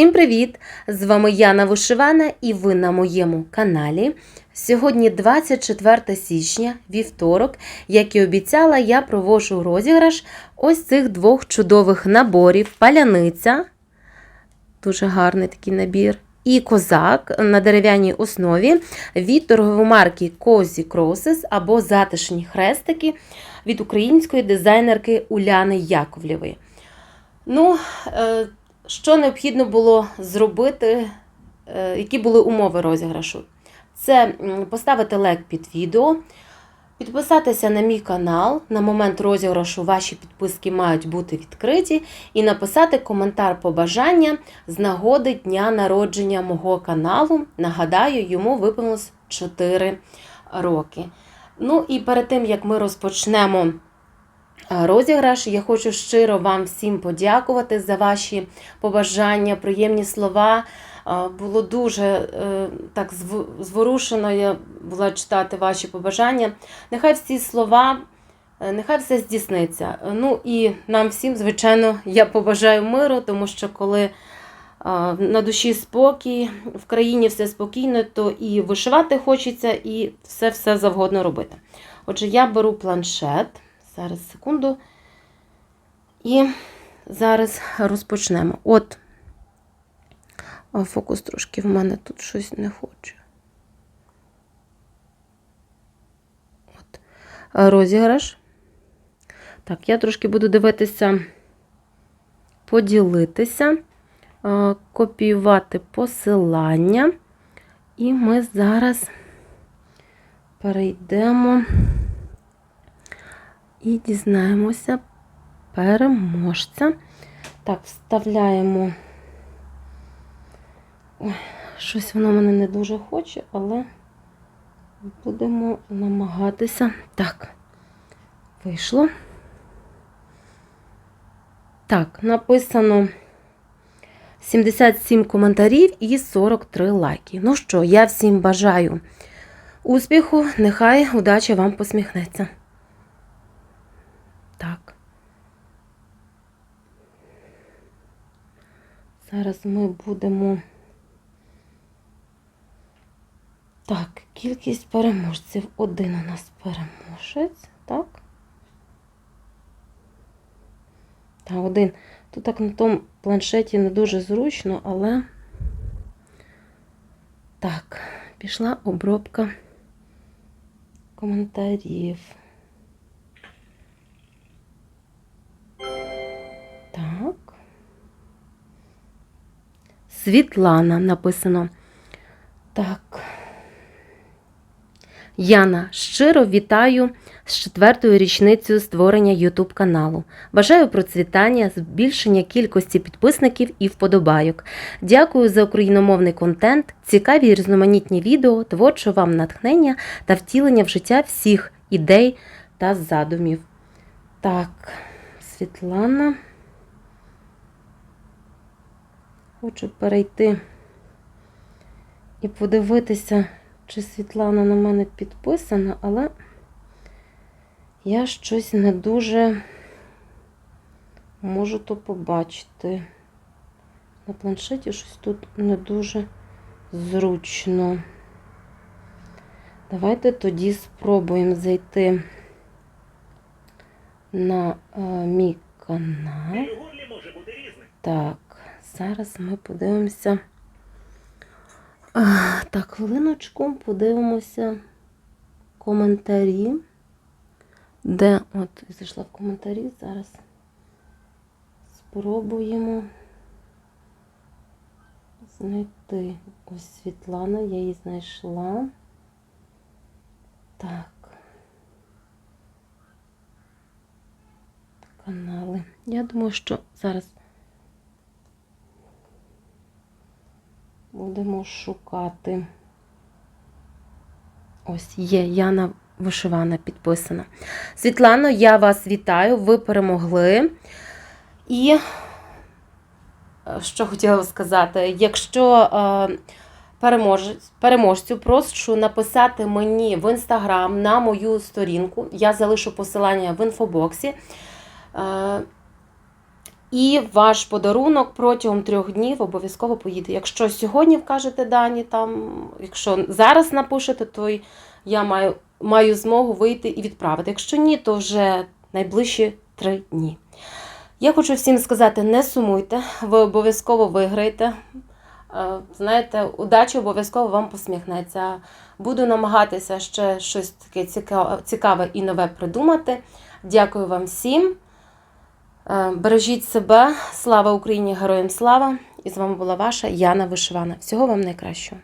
Всім привіт! З вами Яна Вишивана і ви на моєму каналі. Сьогодні 24 січня, вівторок. Як і обіцяла, я проводжу розіграш ось цих двох чудових наборів: паляниця, дуже гарний такий набір, і козак на дерев'яній основі від торгової марки Cozy Crosses або затишні хрестики від української дизайнерки Уляни Яковлєвої. Ну, е, що необхідно було зробити, е, які були умови розіграшу? Це поставити лайк під відео, підписатися на мій канал. На момент розіграшу ваші підписки мають бути відкриті, і написати коментар побажання з нагоди дня народження мого каналу. Нагадаю, йому виповнилось 4 роки. Ну і перед тим, як ми розпочнемо розіграш. Я хочу щиро вам всім подякувати за ваші побажання, приємні слова. Було дуже е, так зворушено я була читати ваші побажання. Нехай всі слова, е, нехай все здійсниться. Ну і нам всім, звичайно, я побажаю миру, тому що коли на душі спокій, в країні все спокійно, то і вишивати хочеться, і все-все завгодно робити. Отже, я беру планшет. Зараз секунду. І зараз розпочнемо. От, фокус трошки в мене тут щось не хоче. От. Розіграш. Так, я трошки буду дивитися, поділитися, копіювати посилання. І ми зараз перейдемо і дізнаємося переможця. Так, вставляємо. Ой, щось воно мене не дуже хоче, але будемо намагатися. Так, вийшло. Так, написано 77 коментарів і 43 лайки. Ну що, я всім бажаю успіху, нехай удача вам посміхнеться. Так. Зараз ми будемо. Так, кількість переможців. Один у нас переможець, так? Так, один. Тут так на тому планшеті не дуже зручно, але так, пішла обробка коментарів. Світлана написано. Так. Яна, щиро вітаю з четвертою річницею створення YouTube каналу. Бажаю процвітання, збільшення кількості підписників і вподобайок. Дякую за україномовний контент, цікаві і різноманітні відео, творчого вам натхнення та втілення в життя всіх ідей та задумів. Так, Світлана. Хочу перейти і подивитися, чи Світлана на мене підписана, але я щось не дуже можу то побачити. На планшеті щось тут не дуже зручно. Давайте тоді спробуємо зайти на е, мій канал. Так, зараз ми подивимося. Так, хвилиночку, подивимося коментарі. Де, от, зайшла в коментарі, зараз спробуємо знайти. Ось Світлана, я її знайшла. Так. Канали. Я думаю, що зараз Будемо шукати. Ось є Яна Вишивана підписана. Світлано, я вас вітаю, ви перемогли. І е, що хотіла сказати, якщо е, переможцю прошу написати мені в інстаграм на мою сторінку, я залишу посилання в інфобоксі. І ваш подарунок протягом трьох днів обов'язково поїде. Якщо сьогодні вкажете дані, там, якщо зараз напишете, то я маю, маю змогу вийти і відправити. Якщо ні, то вже найближчі три дні. Я хочу всім сказати: не сумуйте, ви обов'язково виграєте. Е, Знаєте, удача обов'язково вам посміхнеться. Буду намагатися ще щось таке цікаве і нове придумати. Дякую вам всім. Е, Бережіть себе. Слава Україні! Героям слава! І з вами була ваша Яна Вишивана. Всього вам найкращого.